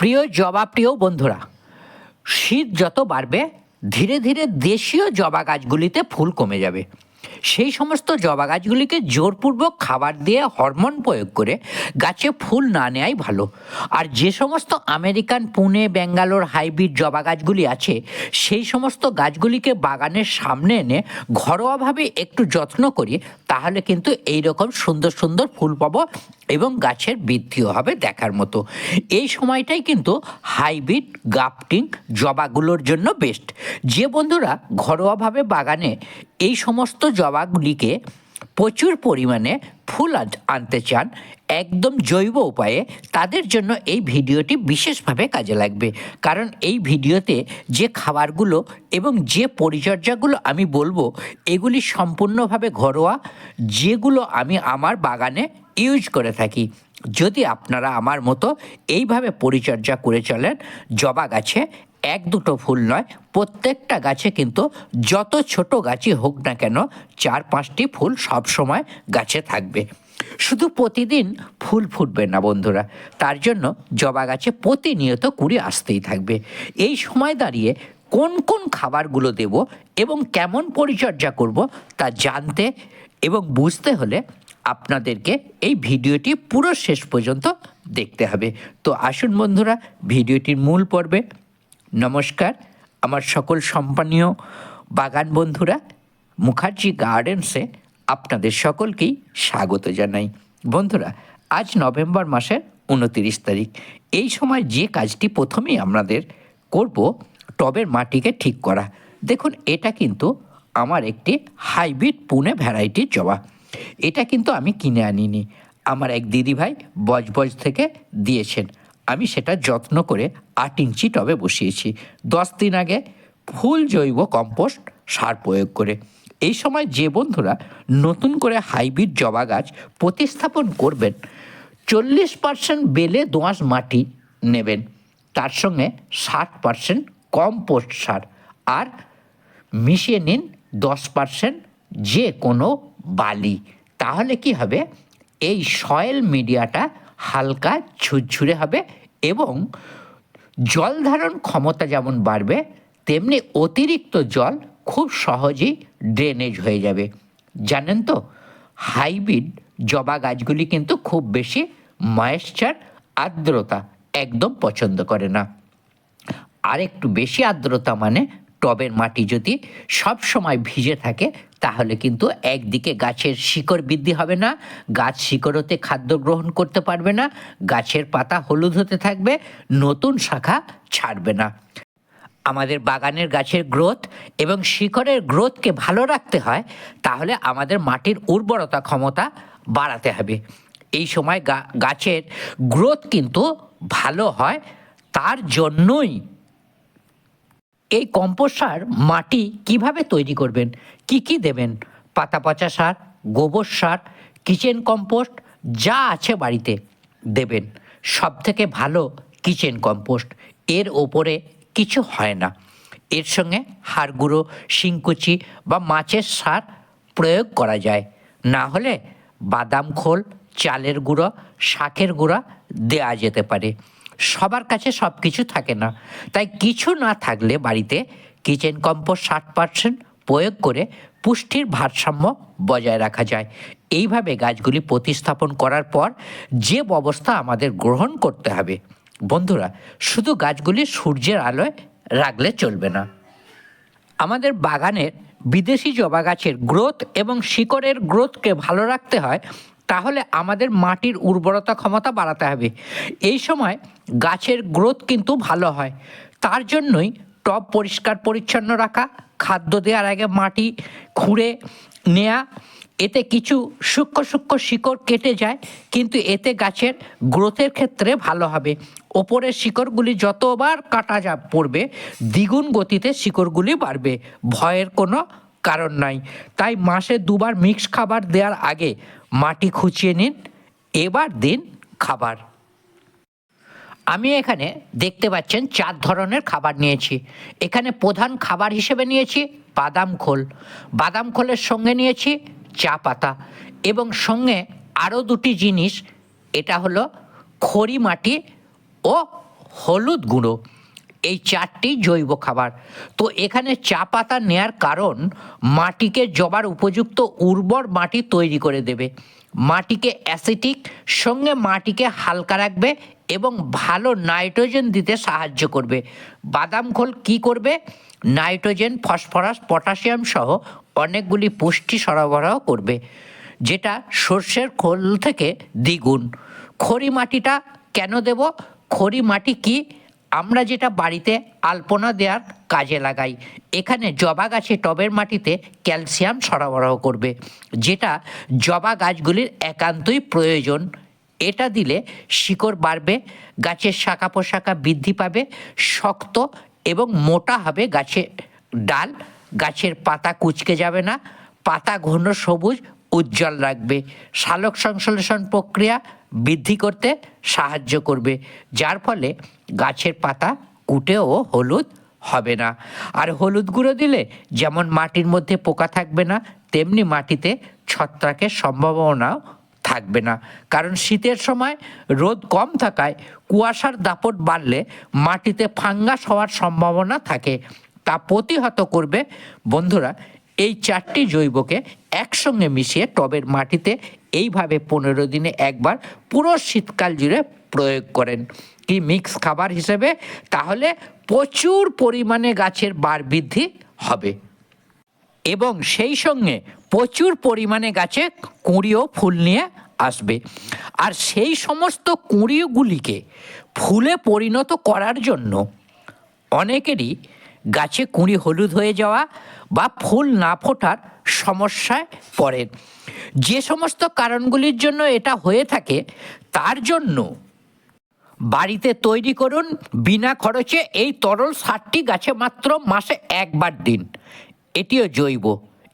প্রিয় জবা প্রিয় বন্ধুরা, শীত যত বাড়বে, ধীরে ধীরে দেশীয় জবা গাছগুলিতে ফুল কমে যাবে। সেই সমস্ত জবা গাছগুলিকে জোরপূর্বক খাবার দিয়ে হরমোন প্রয়োগ করে গাছে ফুল না নেওয়াই ভালো। আর যে সমস্ত আমেরিকান, পুনে, ব্যাঙ্গালোর হাইব্রিড জবা গাছগুলি আছে, সেই সমস্ত গাছগুলিকে বাগানের সামনে এনে ঘরোয়াভাবে একটু যত্ন করি, তাহলে কিন্তু এই রকম সুন্দর সুন্দর ফুল পাবো এবং গাছের বৃদ্ধিও হবে দেখার মতো। এই সময়টাই কিন্তু হাইব্রিড গাফটিং জবাগুলোর জন্য বেস্ট। যে বন্ধুরা ঘরোয়াভাবে বাগানে এই সমস্ত জবাগুলিকে প্রচুর পরিমাণে ফুল আন- আনতে চান, একদম জৈব উপায়ে, তাদের জন্য এই ভিডিওটি বিশেষভাবে কাজে লাগবে। কারণ এই ভিডিওতে যে খাবারগুলো এবং যে পরিচর্যাগুলো আমি বলব, এগুলি সম্পূর্ণভাবে ঘরোয়া, যেগুলো আমি আমার বাগানে ইউজ করে থাকি। যদি আপনারা আমার মতো এইভাবে পরিচর্যা করে চলেন, জবা গাছে এক দুটো ফুল নয়, প্রত্যেকটা গাছে কিন্তু যত ছোট গাছই হোক না কেন চার পাঁচটি ফুল সব সময় গাছে থাকবে। শুধু প্রতিদিন ফুল ফুটবে না বন্ধুরা, তার জন্য জবা গাছে প্রতিনিয়ত কুড়ি আসতেই থাকবে। এই সময় দাঁড়িয়ে কোন কোন খাবারগুলো দেব এবং কেমন পরিচর্যা করব তা জানতে এবং বুঝতে হলে আপনাদেরকে এই ভিডিওটি পুরো শেষ পর্যন্ত দেখতে হবে। তো আসুন বন্ধুরা, ভিডিওটির মূল পর্বে নমস্কার, আমার সকল সম্মানীয় বাগান বন্ধুরা, মুখার্জি গার্ডেন্সে আপনাদের সকলকেই স্বাগত জানাই। বন্ধুরা, আজ নভেম্বর মাসের উনতিরিশ তারিখ। এই সময় যে কাজটি প্রথমেই আমাদের করব, টবের মাটিকে ঠিক করা। দেখুন, এটা কিন্তু আমার একটি হাইব্রিড পুনে ভ্যারাইটির জবা। এটা কিন্তু আমি কিনে আনিনি। আমার এক দিদিভাই বজবজ থেকে দিয়েছেন। আমি সেটা যত্ন করে আট ইঞ্চি টবে বসিয়েছি। দশ দিন আগে ফুল জৈব কম্পোস্ট সার প্রয়োগ করে। এই সময় যে বন্ধুরা নতুন করে হাইব্রিড জবা গাছ প্রতিস্থাপন করবেন, চল্লিশ পার্সেন্ট বেলে দোঁয়াশ মাটি নেবেন। তার সঙ্গে ষাট পার্সেন্ট কম্পোস্ট সার আর মিশিয়ে নিন দশ পার্সেন্ট যে কোনো বালি। তাহলে কি হবে? এই সয়েল মিডিয়াটা হালকা ঝুরঝুরে হবে এবং জল ধারণ ক্ষমতা যেমন বাড়বে, তেমনি অতিরিক্ত জল খুব সহজেই ড্রেনেজ হয়ে যাবে। জানেন তো, হাইব্রিড জবা গাছগুলি কিন্তু খুব বেশি ময়েশ্চার আর্দ্রতা একদম পছন্দ করে না। আর একটু বেশি আর্দ্রতা মানে টবের মাটি যদি সব সময় ভিজে থাকে, তাহলে কিন্তু একদিকে গাছের শিকড় বৃদ্ধি হবে না, গাছ শিকড়তে খাদ্য গ্রহণ করতে পারবে না, গাছের পাতা হলুদ হতে থাকবে, নতুন শাখা ছাড়বে না। আমাদের বাগানের গাছের গ্রোথ এবং শিকড়ের গ্রোথকে ভালো রাখতে হয়, তাহলে আমাদের মাটির উর্বরতা ক্ষমতা বাড়াতে হবে। এই সময় গাছের গ্রোথ কিন্তু ভালো হয়, তার জন্যই এই কম্পোস্ট সার মাটি কীভাবে তৈরি করবেন? কি কি দেবেন? পাতা পচা সার, গোবর সার, কিচেন কম্পোস্ট, যা আছে বাড়িতে দেবেন। সব থেকে ভালো কিচেন কম্পোস্ট, এর ওপরে কিছু হয় না। এর সঙ্গে হাড় গুঁড়ো, শিংকুচি বা মাছের সার প্রয়োগ করা যায়। না হলে বাদাম খোল, চালের গুঁড়ো, শাকের গুঁড়া দেয়া যেতে পারে। সবার কাছে সব কিছু থাকে না। তাই কিছু না থাকলে বাড়িতে কিচেন কম্পোস্ট ষাট পার্সেন্ট প্রয়োগ করে পুষ্টির ভারসাম্য বজায় রাখা যায়। এইভাবে গাছগুলি প্রতিস্থাপন করার পর যে ব্যবস্থা আমাদের গ্রহণ করতে হবে। বন্ধুরা, শুধু গাছগুলি সূর্যের আলোয় রাখলে চলবে না। আমাদের বাগানের বিদেশি জবা গাছের গ্রোথ এবং শিকড়ের গ্রোথকে ভালো রাখতে হয় তাহলে আমাদের মাটির উর্বরতা ক্ষমতা বাড়াতে হবে। এই সময় গাছের গ্রোথ কিন্তু ভালো হয়। তার জন্যই টব পরিষ্কার পরিচ্ছন্ন রাখা, খাদ্য দেওয়ার আগে মাটি খুঁড়ে নেয়া, এতে কিছু সূক্ষ্ম সূক্ষ্ম শিকড় কেটে যায়, কিন্তু এতে গাছের গ্রোথের ক্ষেত্রে ভালো হবে। ওপরের শিকড়গুলি যতবার কাটা যা পড়বে, দ্বিগুণ গতিতে শিকড়গুলি বাড়বে। ভয়ের কোনো কারণ নাই। তাই মাসে দুবার মিক্স খাবার দেওয়ার আগে মাটি খুঁচিয়ে নিন, এবার দিন খাবার। আমি এখানে দেখতে পাচ্ছেন চার ধরনের খাবার নিয়েছি। এখানে প্রধান খাবার হিসেবে নিয়েছি বাদাম খোল। বাদাম খোলের সঙ্গে নিয়েছি চা পাতা। এবং সঙ্গে আরও দুটি জিনিস, এটা হলো খড়ি মাটি ও হলুদ গুঁড়ো। এই চারটি জৈব খাবার। তো এখানে চা পাতা নেয়ার কারণ, মাটিকে জবার উপযুক্ত উর্বর মাটি তৈরি করে দেবে। মাটিকে অ্যাসিটিক, সঙ্গে মাটিকে হালকা রাখবে এবং ভালো নাইট্রোজেন দিতে সাহায্য করবে। বাদাম খোল কি করবে? নাইট্রোজেন, ফসফরাস, পটাশিয়াম সহ অনেকগুলি পুষ্টি সরবরাহ করবে, যেটা সর্ষের খোল থেকে দ্বিগুণ। খড়ি মাটিটা কেন দেব? খড়ি মাটি কি আমরা যেটা বাড়িতে আলপনা দেওয়ার কাজে লাগাই, এখানে জবা গাছে টবের মাটিতে ক্যালসিয়াম সরবরাহ করবে, যেটা জবা গাছগুলির একান্তই প্রয়োজন। এটা দিলে শিকড় বাড়বে, গাছের শাখা পোশাখা বৃদ্ধি পাবে, শক্ত এবং মোটা হবে গাছের ডাল, গাছের পাতা কুচকে যাবে না, পাতা ঘন সবুজ উজ্জ্বল রাখবে। সালোক সংশ্লেষণ প্রক্রিয়া বৃদ্ধি করতে সাহায্য করবে, যার ফলে গাছের পাতা কুটে ও হলুদ হবে না। আর হলুদ গুঁড়ো দিলে যেমন মাটির মধ্যে পোকা থাকবে না, তেমনি মাটিতে ছত্রাকের সম্ভাবনাও থাকবে না। কারণ শীতের সময় রোদ কম থাকায় কুয়াশার দাপট বাড়লে মাটিতে ফাঙ্গাস হওয়ার সম্ভাবনা থাকে। তা প্রতিহত করবে বন্ধুরা এই চারটি জৈবকে একসঙ্গে মিশিয়ে টবের মাটিতে এইভাবে পনেরো দিনে একবার পুরো শীতকাল জুড়ে প্রয়োগ করেন। কি মিক্স খাবার হিসেবে? তাহলে প্রচুর পরিমাণে গাছের বার বৃদ্ধি হবে। এবং সেই সঙ্গে প্রচুর পরিমাণে গাছে কুঁড়িও ফুল নিয়ে আসবে। আর সেই সমস্ত কুঁড়িগুলিকে ফুলে পরিণত করার জন্য অনেকেরই গাছে কুঁড়ি হলুদ হয়ে যাওয়া বা ফুল না ফোটার সমস্যায় পড়েন। যে সমস্ত কারণগুলির জন্য এটা হয়ে থাকে, তার জন্য বাড়িতে তৈরি করুন বিনা খরচে এই তরল সারটি গাছে মাত্র মাসে একবার দিন। এটিও জৈব।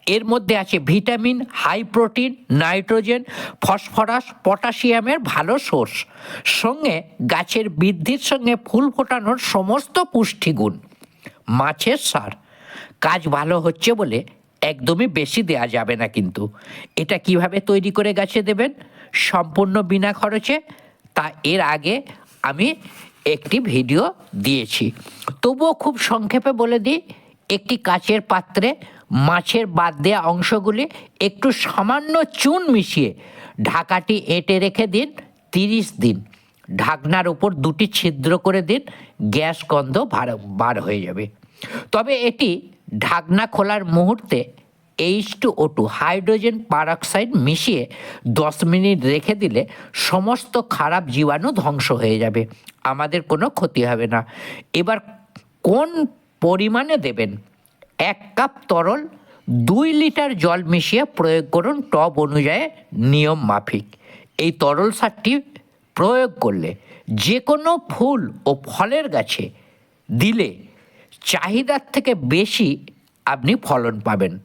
এর মধ্যে আছে vitamin, high protein, nitrogen, phosphorus, পটাশিয়ামের ভালো সোর্স। সঙ্গে গাছের বৃদ্ধির সঙ্গে ফুল ফোটানোর সমস্ত পুষ্টিগুণ। মাছের সার। কাজ ভালো হচ্ছে বলে একদমই বেশি দেয়া যাবে না কিন্তু। এটা কীভাবে তৈরি করে গাছে দেবেন? সম্পূর্ণ বিনা খরচে। তা এর আগে আমি একটি ভিডিও দিয়েছি। তবুও খুব সংক্ষেপে বলে দিই, একটি কাচের পাত্রে মাছের বাদ দেওয়া অংশগুলি একটু সামান্য চুন মিশিয়ে ঢাকাটি এঁটে রেখে দিন তিরিশ দিন। ঢাকনার উপর দুটি ছিদ্র করে দিন, গ্যাস গন্ধ বার হয়ে যাবে। তবে এটি ঢাকনা খোলার মুহূর্তে H two O two hydrogen peroxide মিশিয়ে দশ মিনিট রেখে দিলে সমস্ত খারাপ জীবাণু ধ্বংস হয়ে যাবে। আমাদের কোনো ক্ষতি হবে না। এবার কোন পরিমাণে দেবেন? এক কাপ তরল, দুই লিটার জল মিশিয়ে প্রয়োগ করুন টব অনুযায়ী নিয়ম মাফিক। এই তরল সারটি প্রয়োগ করলে যে কোনো ফুল ও ফলের গাছে দিলে চাহিদার থেকে বেশি আপনি ফলন পাবেন।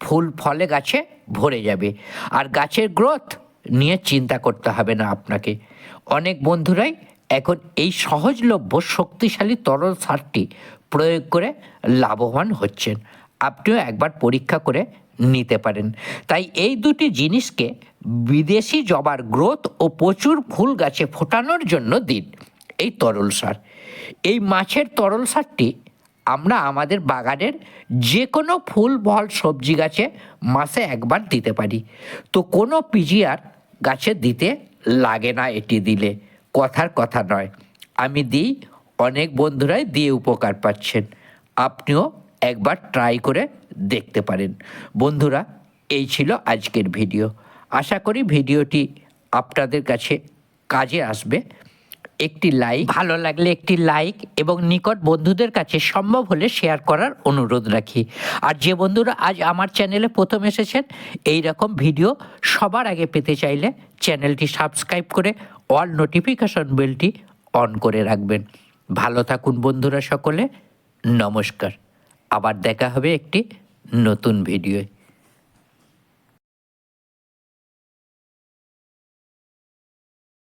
ফুল ফলে গাছে ভরে যাবে। আর গাছের গ্রোথ নিয়ে চিন্তা করতে হবে না আপনাকে। অনেক বন্ধুরাই এখন এই সহজলভ্য, শক্তিশালী তরল সারটি প্রয়োগ করে লাভবান হচ্ছেন। আপনিও একবার পরীক্ষা করে নিতে পারেন। তাই এই দুটি জিনিসকে বিদেশি জবার গ্রোথ ও প্রচুর ফুল গাছে ফোটানোর জন্য দিন। এই তরল সার। এই মাছের তরল সারটি আমরা আমাদের বাগানের যে কোনো ফুল, ফল, সবজি গাছে মাসে একবার দিতে পারি। তো কোনো পিজিআর গাছে দিতে লাগে না এটি দিলে। কথার কথা নয়। আমি দিই, অনেক বন্ধুরাই দিয়ে উপকার পাচ্ছেন। আপনিও একবার ট্রাই করে দেখতে পারেন। বন্ধুরা, এই ছিল আজকের ভিডিও। আশা করি ভিডিওটি আপনাদের কাছে কাজে আসবে। একটি লাইক ভালো লাগলে একটি লাইক এবং নিকট বন্ধুদের কাছে সম্ভব হলে শেয়ার করার অনুরোধ রাখি। আর যে বন্ধুরা আজ আমার চ্যানেলে প্রথম এসেছেন, এই রকম ভিডিও সবার আগে পেতে চাইলে চ্যানেলটি সাবস্ক্রাইব করে অল নোটিফিকেশন বেলটি অন করে রাখবেন। ভালো থাকুন বন্ধুরা সকলে, নমস্কার। আবার দেখা হবে একটি নতুন ভিডিওয়